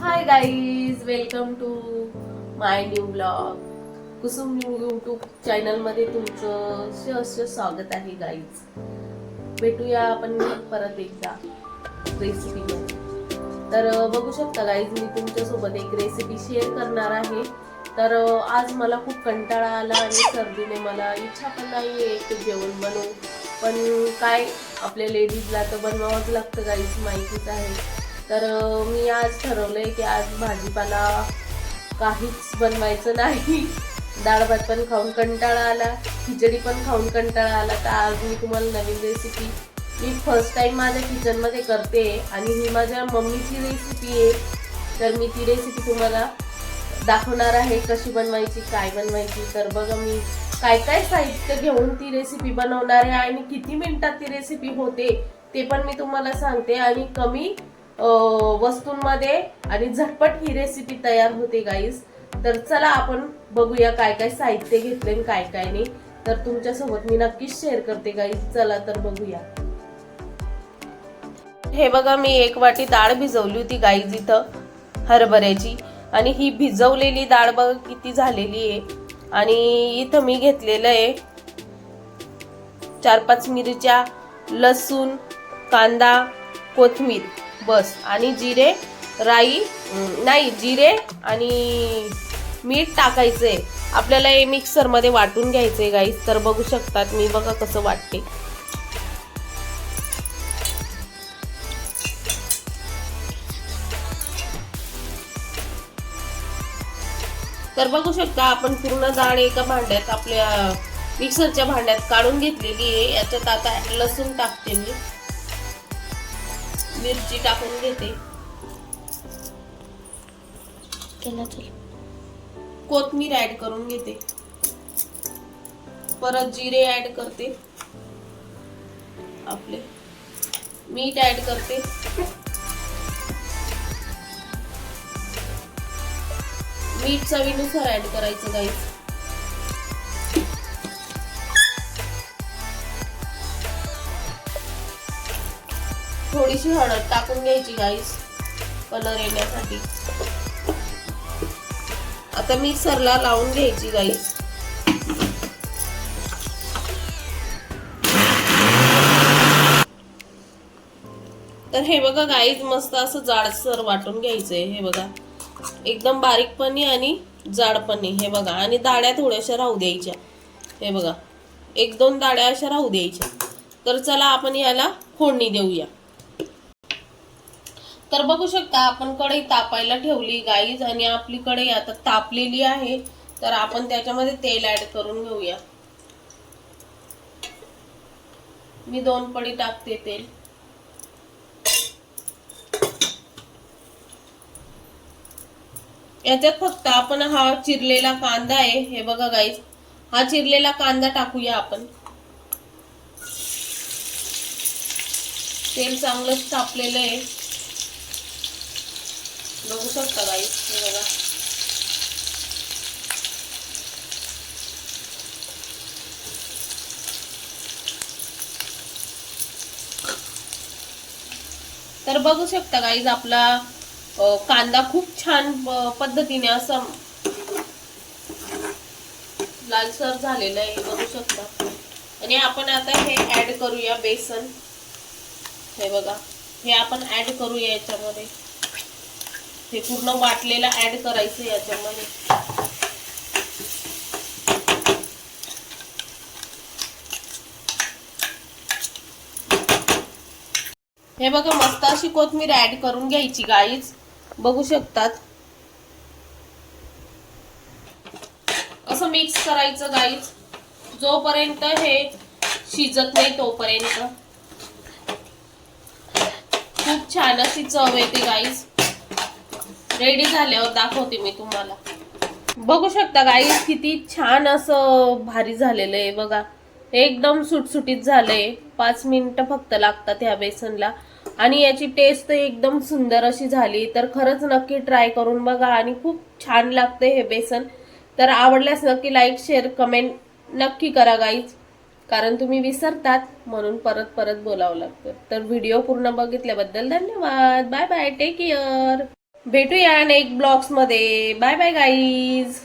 Hi guys welcome to my new blog Kusum new YouTube चॅनलमध्ये तुमचं सहस्य स्वागत आहे गाईज भेटूया आपण परत एकदा रेसिपीमध्ये तर बघू शकता गाईज मी तुमच्यासोबत एक रेसिपी शेअर करणार आहे. तर आज मला खूप कंटाळा आला आणि सर्दीने मला इच्छा पण नाही आहे की जेवण बनवू पण काय आपल्या लेडीजला तर बनवावंच लागतं गाईज माहितीच आहे. तर मी आज ठरवलंय की आज भाजीपाला काहीच बनवायचं नाही. डाळ भात पण खाऊन कंटाळा आला खिचडी पण खाऊन कंटाळा आला. तर आज मी तुम्हाला नवीन रेसिपी मी फर्स्ट टाईम माझ्या किचनमध्ये करते आणि ही माझ्या मम्मीची रेसिपी आहे. तर मी ती रेसिपी तुम्हाला दाखवणार आहे कशी बनवायची काय बनवायची. तर बघा मी काय काय साहित्य घेऊन ती रेसिपी बनवणार आहे आणि किती मिनिटात ती रेसिपी होते ते पण मी तुम्हाला सांगते. आणि कमी वस्तूंमध्ये आणि झटपट ही रेसिपी तयार होते गाईस तर चला आपण बघूया काय काय साहित्य घेतले आणि काय काय नाही. तर तुमच्यासोबत मी नक्कीच शेअर करते गाईस चला तर बघूया. हे बघा मी एक वाटी डाळ भिजवली होती गाईज इथं हरभऱ्याची. आणि ही भिजवलेली डाळ बघा किती झालेली आहे. आणि इथं मी घेतलेलं आहे चार पाच मिरच्या लसूण कांदा कोथमीर. बस. आणि जिरे राई नाही जिरे आणि मीठ टाकायचंय. आपल्याला हे मिक्सरमध्ये वाटून घ्यायचंय गाईस तर बघू शकतात मी बघा कसं वाटते. तर बघू शकता आपण पूर्ण डाळ एका भांड्यात आपल्या मिक्सरच्या भांड्यात काढून घेतलेली आहे. याच्यात आता लसूण टाकते मी. मिरची टाकून घेते. कोथमीर ऍड करून घेते. परत जिरे ऍड करते. आपले. मीठ ऍड करते. मीठ चवीनुसार ऍड करायचं गाईस थोडीशी हळद टाकून घ्यायची गाईस कलर येण्यासाठी. आता मिक्सरला लावून घ्यायची गाईस तर हे बघा गाईज मस्त असं जाडसर वाटून घ्यायचंय. हे बघा. एकदम बारीकपणी आणि जाडपणी. हे बघा. आणि दाड्या थोड्याशा राहू द्यायच्या. हे बघा. एक दोन दाड्या अशा राहू द्यायच्या. तर चला आपण याला फोडणी देऊया. तर बघू शकता आपण कढई तापायला ठेवली गाईज आणि आपली कढई आता तापलेली आहे. तर आपण त्याच्यामध्ये तेल ऍड करून घेऊया. मी दोन पडी टाकते तेल. याच्यात फक्त आपण हा चिरलेला कांदा आहे. हे बघा गाईज हा चिरलेला कांदा टाकूया आपण. तेल चांगलंच तापलेलं आहे. बघू शकता गाईज हे बघा. तर बघू शकता गाईज आपला कांदा खूप छान पद्धतीने असं लालसर झालेला आहे बघू शकता. आणि आपण आता हे ऍड करूया बेसन. हे बघा हे आपण ऍड करूया याच्यामध्ये. हे पूर्ण वाटलेलं ऍड करायचं याच्यामध्ये. हे बघा मस्त अशी कोथमीर ऍड करून घ्यायची गाईच बघू शकतात. असं मिक्स करायचं गाईच जोपर्यंत हे शिजत नाही तोपर्यंत. खूप छान अशी चव येते गाईज रेडी झाल्यावर दाखवते मी तुम्हाला. बघू शकता गाईज किती छान असं भारी झालेलं आहे बघा. एकदम सुटसुटीत झालंय. पाच मिनिटं फक्त लागतात ह्या बेसनला. आणि याची टेस्ट तर एकदम सुंदर अशी झाली. तर खरंच नक्की ट्राय करून बघा आणि खूप छान लागते हे बेसन. तर आवडल्यास नक्की लाईक शेअर कमेंट नक्की करा गाईज कारण तुम्ही विसरतात म्हणून परत परत बोलावं लागतं. तर व्हिडिओ पूर्ण बघितल्याबद्दल धन्यवाद. बाय बाय टेक केअर भेटूया नेक्स्ट ब्लॉग्समध्ये बाय बाय गाईज